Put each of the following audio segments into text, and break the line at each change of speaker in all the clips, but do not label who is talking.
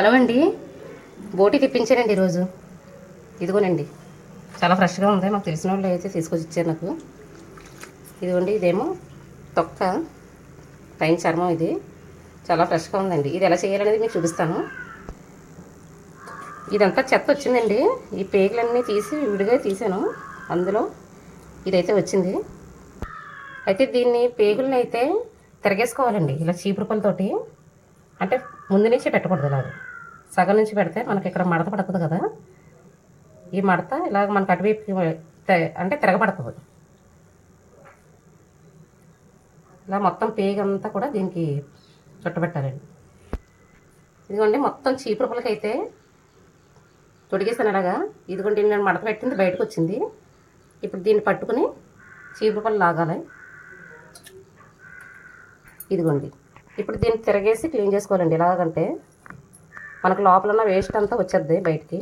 Hello అండి. బోటి తెప్పించానండి ఈరోజు. ఇదిగోనండి. చాలా ఫ్రెష్గా ఉంది. మాకు తెలిసిన వాళ్ళు అయితే తీసుకొచ్చి ఇచ్చారు నాకు. ఇదిగోండి ఇదేమో తొక్క. పైన చర్మం ఇది. చాలా ఫ్రెష్గా ఉందండి. ఇది ఎలా చేయాలనేది మీకు చూపిస్తాను. ఇదంతా చెత్త వచ్చిందండి. ఈ పేగులన్నీ తీసి విడిగా తీసాను అందులో ఇదైతే వచ్చింది. అయితే దీన్ని పేగులను అయితే తిరగేసుకోవాలండి. ఇలా చీపురు పళ్ళతోటి. అంటే ముందు నుంచి పెట్టకూడదు ఇలాగ సగం నుంచి పెడితే మనకి ఇక్కడ మడత పడుతుంది కదా. ఈ మడత ఇలాగ మనకు అటువైపు అంటే తిరగబడుతుంది. ఇలా మొత్తం పేగంతా కూడా దీనికి చుట్టబెట్టాలండి. ఇదిగోండి మొత్తం చీపురుపులకైతే తొడిగేసాను అలాగా ఇదిగోండి నేను మడత పెట్టింది బయటకు వచ్చింది ఇప్పుడు దీన్ని పట్టుకుని చీపురుపులు లాగాలి. ఇదిగోండి. ఇప్పుడు దీన్ని తిరగేసి క్లీన్ చేసుకోవాలండి. ఎలాగంటే మనకు లోపల ఉన్న వేస్ట్ అంతా వచ్చేద్ది బయటికి.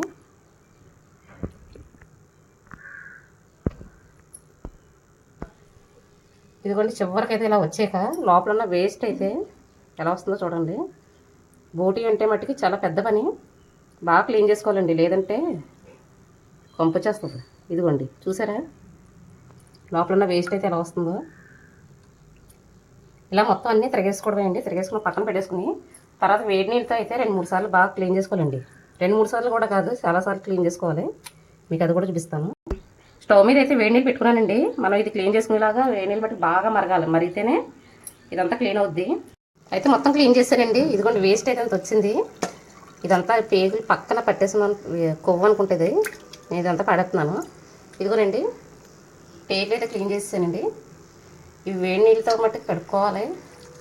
ఇదిగోండి చివరికి అయితే ఇలా వచ్చాక లోపల ఉన్న వేస్ట్ అయితే ఎలా వస్తుందో చూడండి. బోటి అంటే మట్టుకి చాలా పెద్ద పని. బాగా క్లీన్ చేసుకోవాలండి లేదంటే కంపొచ్చేస్తుంది ఇదిగోండి చూసారా? లోపల ఉన్న వేస్ట్ అయితే ఎలా వస్తుందో. ఇలా మొత్తం అన్నీ తిరగేసుకోవడమే అండి. తిరగేసుకుని పక్కన పెట్టేసుకుని తర్వాత వేడి నీళ్ళతో అయితే రెండు మూడు సార్లు బాగా క్లీన్ చేసుకోవాలండి. రెండు మూడు సార్లు కూడా కాదు చాలాసార్లు క్లీన్ చేసుకోవాలి. మీకు అది కూడా చూపిస్తాను. స్టవ్ మీద అయితే వేడి నీళ్ళు పెట్టుకున్నానండి. మనం ఇది క్లీన్ చేసుకునేలాగా వేడి నీళ్ళు బట్టి బాగా మరగాలి. మరిగితేనే ఇదంతా క్లీన్ అవుద్ది. అయితే మొత్తం క్లీన్ చేశానండి. ఇదిగోండి వేస్ట్ అయితే అంత వచ్చింది. ఇదంతా పేగులు పక్కన పట్టేసిన కొవ్వు అనుకుంటుంది నేను ఇదంతా పడేస్తున్నాను. ఇదిగోనండి పేగులు అయితే క్లీన్ చేసేసానండి. ఇవి వేడి నీళ్ళతో మట్టుకు కడుక్కోవాలి.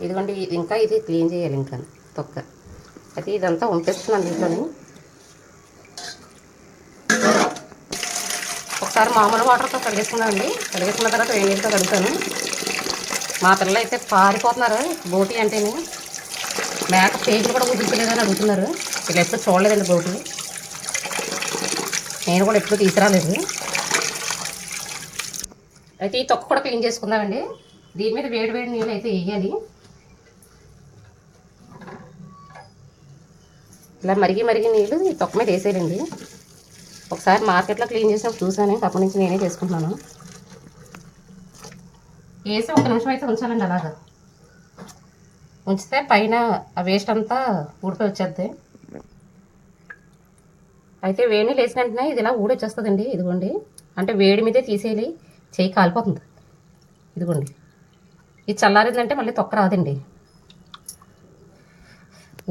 ఇదిగోండి ఇది ఇంకా ఇది క్లీన్ చేయాలి ఇంకా. తొక్క. అయితే ఇదంతా వంపేస్తున్నాను దీంట్లోని. ఒకసారి మామూలు వాటర్తో కడిగేసుకున్నానండి కడిగేసుకున్న తర్వాత వేడి నీళ్ళతో కడుగుతాను. మా పిల్లలు అయితే పారిపోతున్నారు బోటి అంటేనే. మేక పేజీలు కూడా కుదిర్చలేదని అడుగుతున్నారు. వీళ్ళు ఎప్పుడు చూడలేదండి బోటి. నేను కూడా ఎప్పుడు తీసుకురాలేదు. అయితే ఈ తొక్క కూడా క్లీన్ చేసుకుందామండి. దీని మీద వేడి వేడి నీళ్ళు అయితే వేయాలి. ఇలా మరిగి మరిగి నీళ్ళు ఈ తొక్క మీద వేసేయాలండి ఒకసారి మార్కెట్లో క్లీన్ చేసినప్పుడు చూసాను అప్పటి నుంచి నేనే చేసుకుంటున్నాను. వేసి ఒక నిమిషం అయితే ఉంచాలండి అలాగా. ఉంచితే పైన ఆ వేస్ట్ అంతా ఊడిపోయి వచ్చేద్ది. అయితే వేడి నీళ్ళు వేసిన వెంటనే ఇది ఇలా ఊడొచ్చేస్తుందండి. ఇదిగోండి. అంటే వేడి మీదే తీసేయాలి. చేయి కాలిపోతుంది. ఇదిగోండి. ఇది చల్లారిందంటే మళ్ళీ తొక్క రాదండి.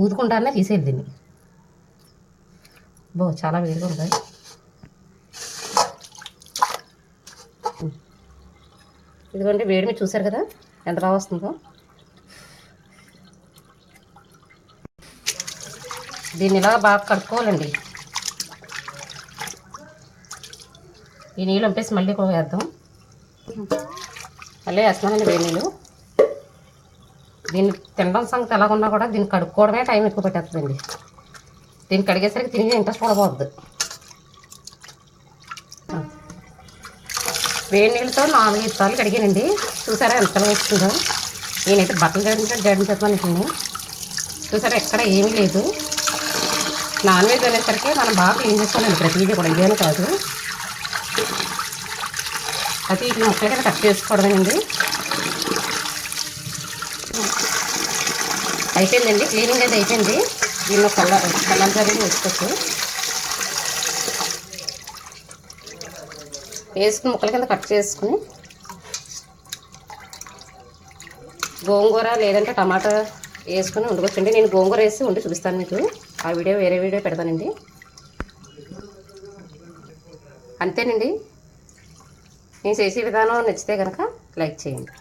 ఊదుకుంటానే తీసేయాలి దీన్ని. బో చాలా వేడిగా ఉంది ఇదిగోండి వేడి మీరు చూసారు కదా? ఎంత బాగా వస్తుందో. దీన్ని ఇలా బాగా కడుక్కోవాలండి. ఈ నీళ్ళు పంపేసి మళ్ళీ ఎక్కువ వేద్దాం. మళ్ళీ వేస్తున్నానండి వేడి నీళ్ళు. దీన్ని తినడం సంగతి ఎలాగున్నా కూడా దీన్ని కడుక్కోవడమే టైం ఎక్కువ పెట్టేస్తుందండి. దీన్ని కడిగేసరికి తిరిగి ఇంట్రెస్ట్ కూడా పోద్ది వేడి నీళ్ళతో నాలుగు సార్లు కడిగానండి. చూసారా ఎంతలో వస్తుందో? నేనైతే బట్టలు జడించడం జడించేస్తాను చూసారా ఎక్కడ ఏమీ లేదు. నాన్ వెజ్ అనేసరికి మనం బాగా క్లీన్ చేసుకోవాలండి. ప్రతిదీ కూడా ఇదేమీ కాదు. అది ఇట్లా ముక్కలు కట్ చేసుకోవడమేనండి అయిపోయిందండి. క్లీనింగ్ అయితే అయిపోయింది. దీనిలో కల్ల కల్లం కర్రీ వేసుకోవచ్చు. వేసుకుని ముక్కల కింద కట్ చేసుకుని గోంగూర లేదంటే టమాటా వేసుకుని వండుకోవచ్చండి. నేను గోంగూర వేసి వండి చూపిస్తాను మీకు. ఆ వీడియో వేరే వీడియో పెడతానండి. అంతేనండి. నేను చేసే విధానం నచ్చితే కనుక లైక్ చేయండి.